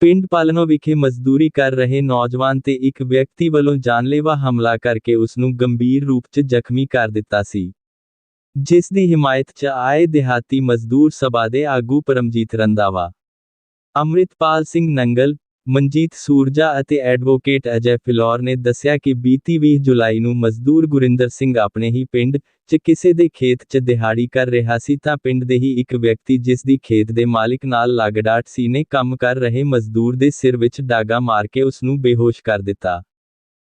ਪਿੰਡ ਪਾਲਨੋ ਵਿਖੇ ਮਜ਼ਦੂਰੀ ਕਰ ਰਹੇ ਨੌਜਵਾਨ ਤੇ ਇੱਕ ਵਿਅਕਤੀ ਵੱਲੋਂ ਜਾਨਲੇਵਾ ਹਮਲਾ ਕਰਕੇ ਉਸ ਨੂੰ ਗੰਭੀਰ ਰੂਪ 'ਚ ਜ਼ਖਮੀ ਕਰ ਦਿੱਤਾ ਸੀ। ਜਿਸ ਦੀ ਹਿਮਾਇਤ 'ਚ ਆਏ ਦਿਹਾਤੀ ਮਜ਼ਦੂਰ ਸਭਾ ਦੇ ਆਗੂ ਪਰਮਜੀਤ ਰੰਦਾਵਾ ਅੰਮ੍ਰਿਤਪਾਲ ਸਿੰਘ ਨੰਗਲ ਮਨਜੀਤ ਸੂਰਜਾ ਅਤੇ ਐਡਵੋਕੇਟ ਅਜੈ ਫਿਲੌਰ ਨੇ ਦੱਸਿਆ ਕਿ ਬੀਤੀ 20 ਜੁਲਾਈ ਨੂੰ ਮਜ਼ਦੂਰ ਗੁਰਿੰਦਰ ਸਿੰਘ ਆਪਣੇ ਹੀ ਪਿੰਡ 'ਚ ਕਿਸੇ ਦੇ ਖੇਤ 'ਚ ਦਿਹਾੜੀ ਕਰ ਰਿਹਾ ਸੀ ਤਾਂ ਪਿੰਡ ਦੇ ਹੀ ਇੱਕ ਵਿਅਕਤੀ ਜਿਸ ਦੀ ਖੇਤ ਦੇ ਮਾਲਿਕ ਨਾਲ ਲਾਗਡਾਟ ਸੀ ਨੇ ਕੰਮ ਕਰ ਰਹੇ ਮਜ਼ਦੂਰ ਦੇ ਸਿਰ ਵਿੱਚ ਡਾਗਾ ਮਾਰ ਕੇ ਉਸ ਨੂੰ ਬੇਹੋਸ਼ ਕਰ ਦਿੱਤਾ।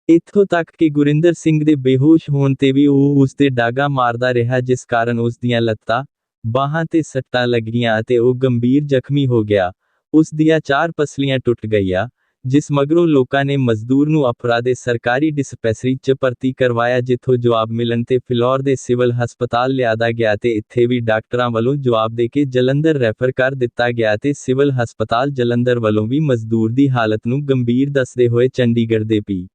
ਇੱਥੋਂ ਤੱਕ ਕਿ ਗੁਰਿੰਦਰ ਸਿੰਘ ਦੇ ਬੇਹੋਸ਼ ਹੋਣ ਤੇ ਵੀ ਉਹ ਉਸ ਤੇ ਡਾਗਾ ਮਾਰਦਾ ਰਿਹਾ ਜਿਸ ਕਾਰਨ ਉਸ ਦੀਆਂ ਲੱਤਾਂ, ਬਾਹਾਂ ਤੇ ਸੱਟਾਂ ਲੱਗੀਆਂ ਅਤੇ ਉਹ ਗੰਭੀਰ ਜ਼ਖਮੀ ਹੋ ਗਿਆ। ਉਸ ਦੀਆਂ ਚਾਰ ਪਸਲੀਆਂ ਟੁੱਟ ਗਈਆਂ, ਜਿਸ ਮਗਰੋਂ ਲੋਕਾਂ ਨੇ ਮਜ਼ਦੂਰ ਨੂੰ ਅਪਰਾ ਦੇ ਸਰਕਾਰੀ ਡਿਸਪੈਂਸਰੀ 'ਚ ਭਰਤੀ ਕਰਵਾਇਆ ਜਿੱਥੋਂ ਜਵਾਬ ਮਿਲਣ ਤੇ ਫਿਲੌਰ ਦੇ ਸਿਵਲ ਹਸਪਤਾਲ ਲਿਆਦਾ ਗਿਆ ਤੇ ਇੱਥੇ ਵੀ ਡਾਕਟਰਾਂ ਵੱਲੋਂ ਜਵਾਬ ਦੇ ਕੇ ਜਲੰਧਰ ਰੈਫਰ ਕਰ ਦਿੱਤਾ ਗਿਆ ਤੇ ਸਿਵਲ ਹਸਪਤਾਲ ਜਲੰਧਰ ਵੱਲੋਂ ਵੀ ਮਜ਼ਦੂਰ ਦੀ ਹਾਲਤ ਨੂੰ ਗੰਭੀਰ ਦੱਸਦੇ ਹੋਏ ਚੰਡੀਗੜ੍ਹ ਦੇ ਪੀ.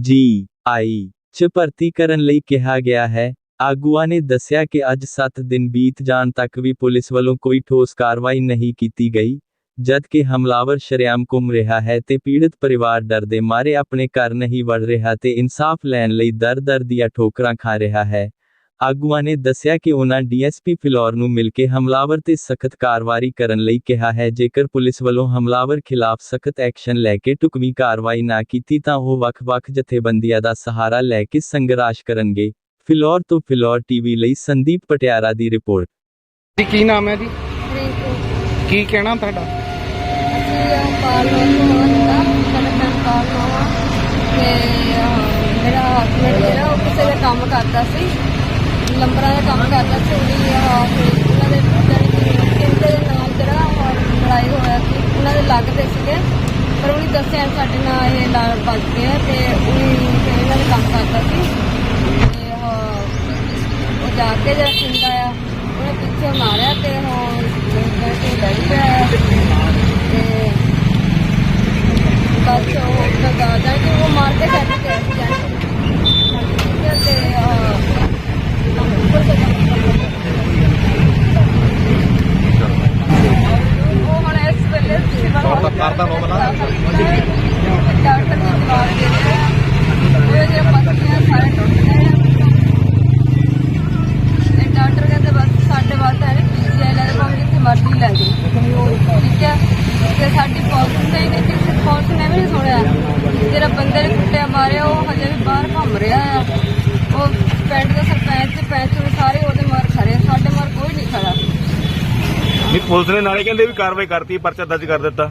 ਜੀ. ਆਈ. ਚ ਭਰਤੀ ਕਰਨ ਲਈ ਕਿਹਾ ਗਿਆ ਹੈ। ਆਗੂਆਂ ਨੇ ਦੱਸਿਆ ਕਿ ਅੱਜ 7 ਦਿਨ ਬੀਤ ਜਾਣ ਤੱਕ ਵੀ ਪੁਲਿਸ ਵੱਲੋਂ ਕੋਈ ਠੋਸ ਕਾਰਵਾਈ ਨਹੀਂ ਕੀਤੀ ਗਈ। ਜਦ ਕਿ ਹਮਲਾਵਰ ਸ਼ਰੇਆਮ ਘੁੰਮ ਰਿਹਾ ਹੈ ਤੇ ਪੀੜਤ ਪਰਿਵਾਰ ਡਰ ਦੇ ਮਾਰੇ ਆਪਣੇ ਘਰ ਨਹੀਂ ਵੜ ਰਿਹਾ ਤੇ ਇਨਸਾਫ ਲੈਣ ਲਈ ਦਰ-ਦਰ ਦੀਆਂ ਠੋਕਰਾਂ ਖਾ ਰਿਹਾ ਹੈ। ਆਗੂਆਂ ਨੇ ਦੱਸਿਆ ਕਿ ਉਹਨਾਂ ਡੀਐਸਪੀ ਫਿਲੌਰ ਨੂੰ ਮਿਲ ਕੇ ਹਮਲਾਵਰ ਤੇ ਸਖਤ ਕਾਰਵਾਈ ਕਰਨ ਲਈ ਕਿਹਾ ਹੈ ਜੇਕਰ ਪੁਲਿਸ ਵੱਲੋਂ ਹਮਲਾਵਰ ਖਿਲਾਫ ਸਖਤ ਐਕਸ਼ਨ ਲੈ ਕੇ ਟੁਕਮੀ ਕਾਰਵਾਈ ਨਾ ਕੀਤੀ ਤਾਂ ਉਹ ਵੱਖ-ਵੱਖ ਜਥੇਬੰਦੀਆਂ ਦਾ ਸਹਾਰਾ ਲੈ ਕੇ ਸੰਘਰਸ਼ ਕਰਨਗੇ। ਫਿਲੌਰ ਤੋਂ ਫਿਲੌਰ ਟੀਵੀ ਲਈ ਸੰਦੀਪ ਪਟਿਆਰਾ ਦੀ ਰਿਪੋਰਟ। ਕੀ ਨਾਮ ਹੈ ਜੀ? ਕੀ ਕਹਿਣਾ ਤੁਹਾਡਾ? ਅਸੀਂ ਪਾਲ ਨੂੰ ਹੁੰਦਾ ਸਾਡਾ ਤੇ ਅਹ, ਮੇਰਾ ਹਸਬੰਡ ਜਿਹੜਾ ਉਹ ਕਿਸੇ ਦਾ ਕੰਮ ਕਰਦਾ ਸੀ ਲੰਬਰਾਂ ਦਾ ਕੰਮ ਕਰਦਾ ਸੀ ਉਹਦੀ ਆਹ, ਫਿਰ ਉਹਨਾਂ ਦੇ ਕਿੰਦੇ ਦੇ ਨਾਲ ਜਿਹੜਾ ਉਹ ਲੜਾਈ ਹੋਇਆ ਸੀ ਉਹਨਾਂ ਦੇ ਲੱਗਦੇ ਸੀਗੇ ਪਰ ਉਹਨੇ ਦੱਸਿਆ ਸਾਡੇ ਨਾਲ ਇਹ ਲੜ ਵੱਜ ਗਿਆ ਤੇ ਉਹਨੇ ਫਿਰ ਇਹਨਾਂ ਦੇ ਕੰਮ ਕਰਦਾ ਸੀ ਤੇ ਉਹ ਉਹ ਜਾ ਕੇ ਜਿਹੜਾ ਸਿੰਦਾ ਆ ਉਹਨੇ ਪਿੱਛੇ ਮਾਰਿਆ ਤੇ ਉਹ ਮੇਰੇ ਤੇ ਡਰ ਪਿਆ ਆ ਤੇ ਬਸ ਉਹ ਲਗਾ ਜਾ ਕਿ ਉਹ ਮਾਰ ਕੇ ਛੱਡ ਕੇ ਅਸੀਂ ਜਾਣੇ ਤੇ ਅਹ, ਉੱਪਰ ਤੋਂ ਉਹ ਹੁਣ ਇਸ ਵੇਲੇ ਸਿਵਲ ਕਰਦਾ ਨੋ ਬਣਾ ਡਾਕਟਰ ਨੇ ਜਵਾਬ ਦੇ ਦਿੱਤਾ ਉਹ ਜਿਹੜੇ ਪੱਤੀਆਂ ਸਾਰੇ ਟੁੱਟ ਗਏ ਆ ਤੇ ਡਾਕਟਰ ਕਹਿੰਦੇ ਬਸ ਸਾਡੇ ਵਾਸਤੇ ਹੈ ਪੀਜੀਆਈ ਲੈ ਲਓ ਜਿੱਥੇ ਮਰਜ਼ੀ ਲੈ ਜਾਓ। ਠੀਕ ਹੈ? ਤੇ ਸਾਡੀ ਪੁਲਿਸ ਨੇ ਨਹੀਂ ਕਿਸੇ ਪੁਲਿਸ ਨੇ ਵੀ ਨਹੀਂ ਸੁਣਿਆ। ਜਿਹੜਾ ਬੰਦੇ ਨੇ ਕੁੱਟਿਆ ਮਾਰਿਆ ਉਹ ਹਜੇ ਵੀ ਬਾਹਰ ਘੁੰਮ ਰਿਹਾ ਆ। ਉਹ ਪਿੰਡ ਦੇ ਸਰਪੰਚ ਤੇ ਪੈਂਚ ਸਾਰੇ ਉਹਦੇ ਮਰ ਖੜੇ ਸਾਡੇ ਮਰ ਕੋਈ ਨਹੀਂ ਖੜਾ। ਨਹੀਂ ਪੁਲਿਸ ਨੇ ਨਾਲੇ ਕਹਿੰਦੇ ਵੀ ਕਾਰਵਾਈ ਕਰਤੀ ਪਰਚਾ ਦਰਜ ਕਰ ਦਿੱਤਾ।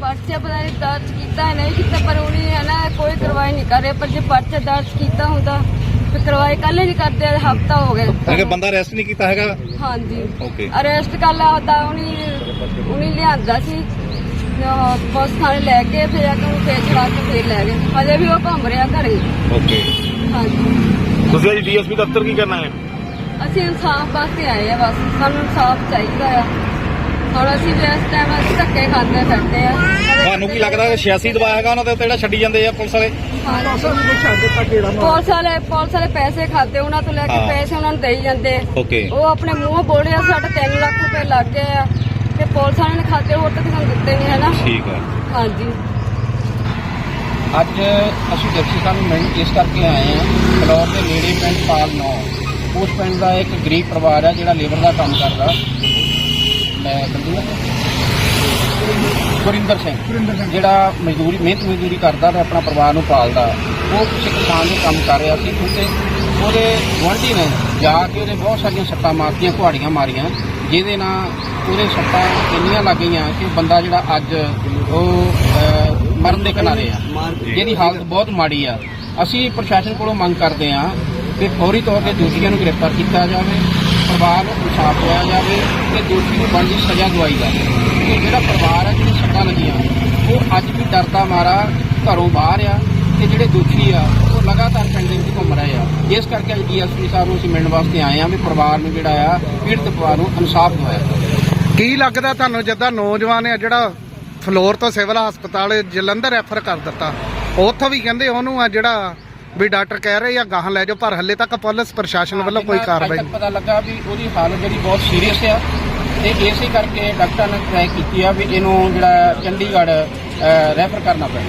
ਪਰਚਾ ਪਤਾ ਨਹੀਂ ਦਰਜ ਕੀਤਾ ਹੈ, ਨਹੀਂ ਕੀਤਾ ਪਰ ਉਹਨੇ ਹੈ ਨਾ ਕੋਈ ਕਾਰਵਾਈ ਨਹੀਂ ਕਰ ਰਿਹਾ। ਪਰ ਜੇ ਪਰਚਾ ਦਰਜ ਕੀਤਾ ਹੁੰਦਾ ਤੇ ਕਾਰਵਾਈ ਕੱਲ੍ਹ ਹੀ ਕਰਦੇ ਹਫਤਾ ਹੋ ਗਿਆ। ਕਿ ਬੰਦਾ ਅਰੈਸਟ ਨਹੀਂ ਕੀਤਾ ਹੈਗਾ? ਹਾਂਜੀ। ਓਕੇ ਅਰੈਸਟ ਕਰ ਲਿਆ ਹੁੰਦਾ ਉਹਨੇ ਉਹਨੇ ਲਿਆਂਦਾ ਸੀ। ਉਹ ਪੁਲਿਸ ਥਾਣੇ ਲੈ ਕੇ ਫਿਰ ਆ ਕੇ ਉਹਨੂੰ ਫੇਰ ਚੜਾ ਕੇ ਫੇਰ ਲੈ ਗਏ। ਹਜੇ ਵੀ ਉਹ ਘੁੰਮ ਰਿਹਾ ਘਰੇ। ਓਕੇ ਹਾਂਜੀ। ਤੁਸੀਂ ਅੱਜ ਡੀਐਸਪੀ ਦਫ਼ਤਰ ਕੀ ਕਰਨਾ ਹੈ? ਅਸੀਂ ਇਨਸਾਫ ਵਾਸਤੇ ਆਏ ਆ ਬਸ। ਸਾਨੂੰ ਇਨਸਾਫ ਚਾਹੀਦਾ ਆ। ਹੁਣ ਅਸੀਂ ਵੀ ਇਸ ਟਾਈਮ ਅਸੀਂ ਧੱਕੇ ਖਾਂਦੇ ਫਿਰਦੇ ਆ। ਤੁਹਾਨੂੰ ਕੀ ਲੱਗਦਾ ਕਿ 86 ਦਵਾਇਆ ਹੈਗਾ ਉਹਨਾਂ ਦੇ ਉੱਤੇ ਜਿਹੜਾ ਛੱਡੀ ਜਾਂਦੇ ਆ ਪੁਲਿਸ ਵਾਲੇ? ਪੁਲਿਸ ਵਾਲੇ ਪੁਲਿਸ ਵਾਲੇ ਪੈਸੇ ਖਾਦੇ ਉਹਨਾਂ ਤੋਂ ਲੈ ਕੇ ਹਾਂ। ਪੈਸੇ ਉਹਨਾਂ ਨੂੰ ਦੇਈ ਜਾਂਦੇ। ਓਕੇ। ਉਹ ਆਪਣੇ ਮੂੰਹੋਂ ਬੋਲ ਰਿਹਾ ਸਾਡਾ 3 ਲੱਖ ਰੁਪਏ ਲੱਗ ਗਏ ਆ। ਤੇ ਪੁਲਿਸ ਵਾਲਿਆਂ ਨੇ ਖਾਤੇ ਹੋਰ ਤੱਕ ਸਾਨੂੰ ਦਿੱਤੇ ਨਹੀਂ ਹੈ ਨਾ ਠੀਕ ਹੈ ਹਾਂਜੀ। ਅੱਜ ਅਸੀਂ ਡਿਪਟੀ ਸਾਹਿਬ ਨੂੰ ਇਸ ਕਰਕੇ ਆਏ ਹਾਂ ਫਲੋਰ ਦੇ ਨੇੜੇ ਪਿੰਡ ਪਾਲ ਨੌ। ਉਸ ਪਿੰਡ ਦਾ ਇੱਕ ਗਰੀਬ ਪਰਿਵਾਰ ਹੈ ਜਿਹੜਾ ਲੇਬਰ ਦਾ ਕੰਮ ਕਰਦਾ। ਮੈਂ ਬੰਦੂਆ ਗੁਰਿੰਦਰ ਸਿੰਘ। ਜਿਹੜਾ ਮਜ਼ਦੂਰੀ ਮਿਹਨਤ ਮਜ਼ਦੂਰੀ ਕਰਦਾ ਤੇ ਆਪਣਾ ਪਰਿਵਾਰ ਨੂੰ ਪਾਲਦਾ ਉਹ ਕਿਸੇ ਕਿਸਾਨ ਦੇ ਕੰਮ ਕਰ ਰਿਹਾ ਸੀ। ਕਿਉਂਕਿ ਉਹਦੇ ਗੁਆਂਢੀ ਨੇ ਜਾ ਕੇ ਉਹਦੇ ਬਹੁਤ ਸਾਰੀਆਂ ਸੱਟਾਂ ਮਾਰਤੀਆਂ ਕੁਹਾੜੀਆਂ ਮਾਰੀਆਂ ਜਿਹਦੇ ਨਾਲ ਉਹਦੇ ਸੱਟਾਂ ਇੰਨੀਆਂ ਲੱਗ ਗਈਆਂ ਕਿ ਬੰਦਾ ਜਿਹੜਾ ਅੱਜ ਉਹ ਮਰਨ ਦੇ ਕਿਨਾਰੇ ਆ। ਜਿਹਦੀ ਹਾਲਤ ਬਹੁਤ ਮਾੜੀ ਆ। ਅਸੀਂ ਪ੍ਰਸ਼ਾਸਨ ਕੋਲੋਂ ਮੰਗ ਕਰਦੇ ਆ ਕਿ ਫੌਰੀ ਤੌਰ ਤੇ ਦੋਸ਼ੀਆਂ ਨੂੰ ਗ੍ਰਿਫਤਾਰ ਕੀਤਾ ਜਾਵੇ। ਪਰਿਵਾਰ ਨੂੰ ਇਨਸਾਫ ਦਿਵਾਇਆ ਜਾਵੇ ਤੇ ਦੋਸ਼ੀ ਨੂੰ ਬਣਦੀ ਸਜ਼ਾ ਦਵਾਈ ਜਾਵੇ। ਕਿ ਜਿਹੜਾ ਪਰਿਵਾਰ ਆ ਜਿਹਨੂੰ ਸੱਟਾਂ ਲੱਗੀਆਂ, ਉਹ ਅੱਜ ਵੀ ਡਰਦਾ ਮਾਰਾ ਘਰੋਂ ਬਾਹਰ ਆ ਤੇ ਜਿਹੜੇ ਦੋਸ਼ੀ ਆ, ਉਹ ਲਗਾਤਾਰ ਪਿੰਡ ਵਿੱਚ ਘੁੰਮ ਰਹੇ ਆ। ਇਸ ਕਰਕੇ ਅੱਜ ਡੀਐਸਪੀ ਸਾਹਿਬ ਨੂੰ ਅਸੀਂ ਮਿਲਣ ਵਾਸਤੇ ਆਏ ਆ ਵੀ ਪਰਿਵਾਰ ਨੂੰ ਜਿਹੜਾ ਆ, ਪੀੜਤ ਪਰਿਵਾਰ ਨੂੰ ਇਨਸਾਫ ਦਿਵਾਇਆ ਜਾਵੇ। ਕੀ ਲੱਗਦਾ ਤੁਹਾਨੂੰ ਜਿੱਦਾਂ ਨੌਜਵਾਨ ਆ ਜਿਹੜਾ ਫਲੋਰ ਤੋਂ ਸਿਵਲ ਹਸਪਤਾਲ ਜਲੰਧਰ ਰੈਫਰ ਕਰ ਦਿੱਤਾ? ਉੱਥੋਂ ਵੀ ਕਹਿੰਦੇ ਉਹਨੂੰ ਆ ਜਿਹੜਾ ਵੀ ਡਾਕਟਰ ਕਹਿ ਰਹੇ ਆ ਗਾਹਾਂ ਲੈ ਜਾਓ ਪਰ ਹੱਲੇ ਤੱਕ ਪੁਲਿਸ ਪ੍ਰਸ਼ਾਸਨ ਵੱਲੋਂ ਕੋਈ ਕਾਰਵਾਈ ਨਹੀਂ। ਪਤਾ ਲੱਗਾ ਵੀ ਉਹਦੀ ਹਾਲਤ ਜਿਹੜੀ ਬਹੁਤ ਸੀਰੀਅਸ ਆ ਤੇ ਇਸੇ ਕਰਕੇ ਡਾਕਟਰ ਨੇ ਟਰਾਈ ਕੀਤੀ ਆ ਵੀ ਇਹਨੂੰ ਜਿਹੜਾ ਚੰਡੀਗੜ੍ਹ ਰੈਫਰ ਕਰਨਾ ਪਿਆ